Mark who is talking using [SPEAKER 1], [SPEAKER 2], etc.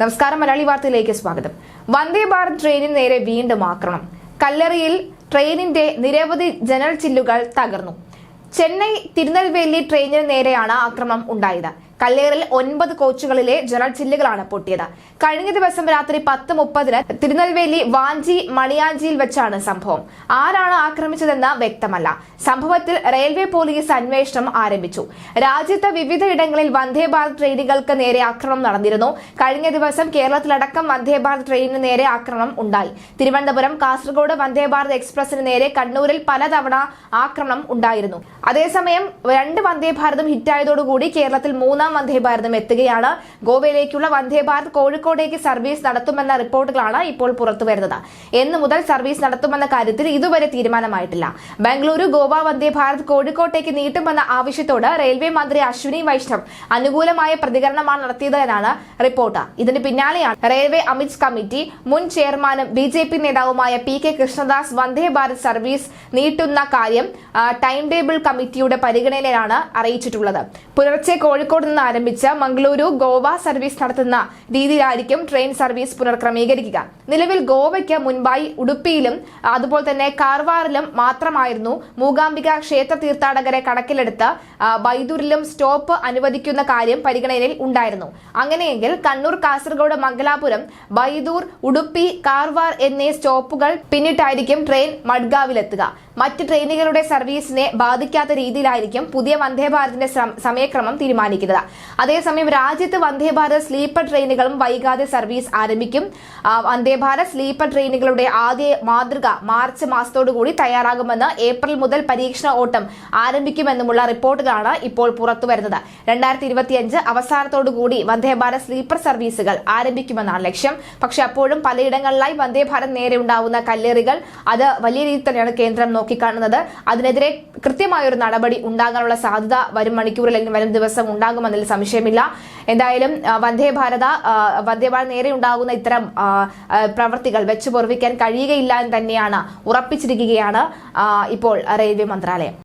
[SPEAKER 1] നമസ്കാരം മലയാളി വാർത്തയിലേക്ക് സ്വാഗതം. വന്ദേ ഭാരത് ട്രെയിനിന് നേരെ വീണ്ടും ആക്രമണം. കല്ലറിയിൽ ട്രെയിനിന്റെ നിരവധി ജനൽ ചില്ലുകൾ തകർന്നു. ചെന്നൈ തിരുനെൽവേലി ട്രെയിനിന് നേരെയാണ് ആക്രമണം ഉണ്ടായത്. കല്ലേറിൽ ഒൻപത് കോച്ചുകളിലെ ജനറൽ ചില്ലുകളാണ് പൊട്ടിയത്. കഴിഞ്ഞ ദിവസം രാത്രി പത്ത് മുപ്പതിന് തിരുനെൽവേലി വാഞ്ചി മണിയാഞ്ചിയിൽ വെച്ചാണ് സംഭവം. ആരാണ് ആക്രമിച്ചതെന്ന് വ്യക്തമല്ല. സംഭവത്തിൽ റെയിൽവേ പോലീസ് അന്വേഷണം ആരംഭിച്ചു. രാജ്യത്ത് വിവിധയിടങ്ങളിൽ വന്ദേ ഭാരത് ട്രെയിനുകൾക്ക് നേരെ ആക്രമണം നടന്നിരുന്നു. കഴിഞ്ഞ ദിവസം കേരളത്തിലടക്കം വന്ദേ ഭാരത് ട്രെയിനിന് നേരെ ആക്രമണം ഉണ്ടായി. തിരുവനന്തപുരം കാസർഗോഡ് വന്ദേ ഭാരത് എക്സ്പ്രസിന് നേരെ കണ്ണൂരിൽ പലതവണ ആക്രമണം ഉണ്ടായിരുന്നു. അതേസമയം രണ്ട് വന്ദേ ഭാരതും ഹിറ്റായതോടുകൂടി കേരളത്തിൽ മൂന്നാം വന്ദേ ഭാരതം എത്തുകയാണ്. ഗോവയിലേക്കുള്ള വന്ദേഭാരത് കോഴിക്കോടേക്ക് സർവീസ് നടത്തുമെന്ന റിപ്പോർട്ടുകളാണ് ഇപ്പോൾ പുറത്തുവരുന്നത് എന്ന് മുതൽ സർവീസ് നടത്തുമെന്ന കാര്യത്തിൽ ഇതുവരെ തീരുമാനമായിട്ടില്ല. ബംഗളൂരു ഗോവ വന്ദേഭാരത് കോഴിക്കോട്ടേക്ക് നീട്ടുമെന്ന ആവശ്യത്തോട് റെയിൽവേ മന്ത്രി അശ്വിനി വൈഷ്ണവ് അനുകൂലമായ പ്രതികരണമാണ് നടത്തിയതെന്നാണ് റിപ്പോർട്ട്. ഇതിന് പിന്നാലെയാണ് റെയിൽവേ അമിത് കമ്മിറ്റി മുൻ ചെയർമാനും ബി ജെ പി നേതാവുമായ P K Krishnadas Vande Bharat service നീട്ടുന്ന കാര്യം ടൈം ടേബിൾ കമ്മിറ്റിയുടെ പരിഗണനയിലാണ് അറിയിച്ചിട്ടുള്ളത്. പുലർച്ചെ കോഴിക്കോട് നിന്ന് ആരംഭിച്ച് മംഗളൂരു ഗോവ സർവീസ് നടത്തുന്ന രീതിയിലായിരിക്കും ട്രെയിൻ സർവീസ് പുനർക്രമീകരിക്കുക. നിലവിൽ ഗോവയ്ക്ക് മുൻപായി ഉടുപ്പിയിലും അതുപോലെ തന്നെ കാർവാറിലും മാത്രമായിരുന്നു മൂകാംബിക ക്ഷേത്ര തീർത്ഥാടകരെ കണക്കിലെടുത്ത് ബൈദൂരിലും സ്റ്റോപ്പ് അനുവദിക്കുന്ന കാര്യം പരിഗണനയിൽ ഉണ്ടായിരുന്നു. അങ്ങനെയെങ്കിൽ കണ്ണൂർ കാസർഗോഡ് മംഗലാപുരം ബൈദൂർ ഉടുപ്പി കാർവാർ എന്നീ സ്റ്റോപ്പുകൾ പിന്നിട്ടായിരിക്കും ട്രെയിൻ മഡ്ഗാവിലെത്തുക. മറ്റ് ട്രെയിനുകളുടെ സർവീസിനെ ബാധിക്കാത്ത രീതിയിലായിരിക്കും പുതിയ വന്ദേ ഭാരതിന്റെ സമയക്രമം തീരുമാനിക്കുന്നത്. അതേസമയം രാജ്യത്ത് വന്ദേ ഭാരത് സ്ലീപ്പർ ട്രെയിനുകളും വൈകാതെ സർവീസ് ആരംഭിക്കും. വന്ദേ ഭാരത് സ്ലീപ്പർ ട്രെയിനുകളുടെ ആദ്യ മാതൃക മാർച്ച് മാസത്തോടുകൂടി തയ്യാറാകുമെന്ന് ഏപ്രിൽ മുതൽ പരീക്ഷണ ഓട്ടം ആരംഭിക്കുമെന്നുമുള്ള റിപ്പോർട്ടുകളാണ് ഇപ്പോൾ പുറത്തുവരുന്നത് രണ്ടായിരത്തി ഇരുപത്തിയഞ്ച് അവസാനത്തോടുകൂടി വന്ദേ ഭാരത് സ്ലീപ്പർ സർവീസുകൾ ആരംഭിക്കുമെന്നാണ് ലക്ഷ്യം. പക്ഷെ അപ്പോഴും പലയിടങ്ങളിലായി വന്ദേ ഭാരത് നേരെ ഉണ്ടാവുന്ന കല്ലേറികൾ അത് വലിയ രീതിയിൽ തന്നെയാണ് കേന്ദ്രം നോക്കിക്കാണുന്നത്. അതിനെതിരെ കൃത്യമായൊരു നടപടി ഉണ്ടാകാനുള്ള സാധ്യത വരും മണിക്കൂറിൽ അല്ലെങ്കിൽ വരും ദിവസം ഉണ്ടാകുമെന്നതിൽ സംശയമില്ല. എന്തായാലും വന്ദേ ഭാരത വന്ദേ ഭാരത് നേരെ ഉണ്ടാകുന്ന ഇത്തരം പ്രവർത്തികൾ വെച്ചു പൊറപ്പിക്കാൻ കഴിയുകയില്ല എന്ന് തന്നെയാണ് ഉറപ്പിച്ചിരിക്കുകയാണ് ഇപ്പോൾ റെയിൽവേ മന്ത്രാലയം.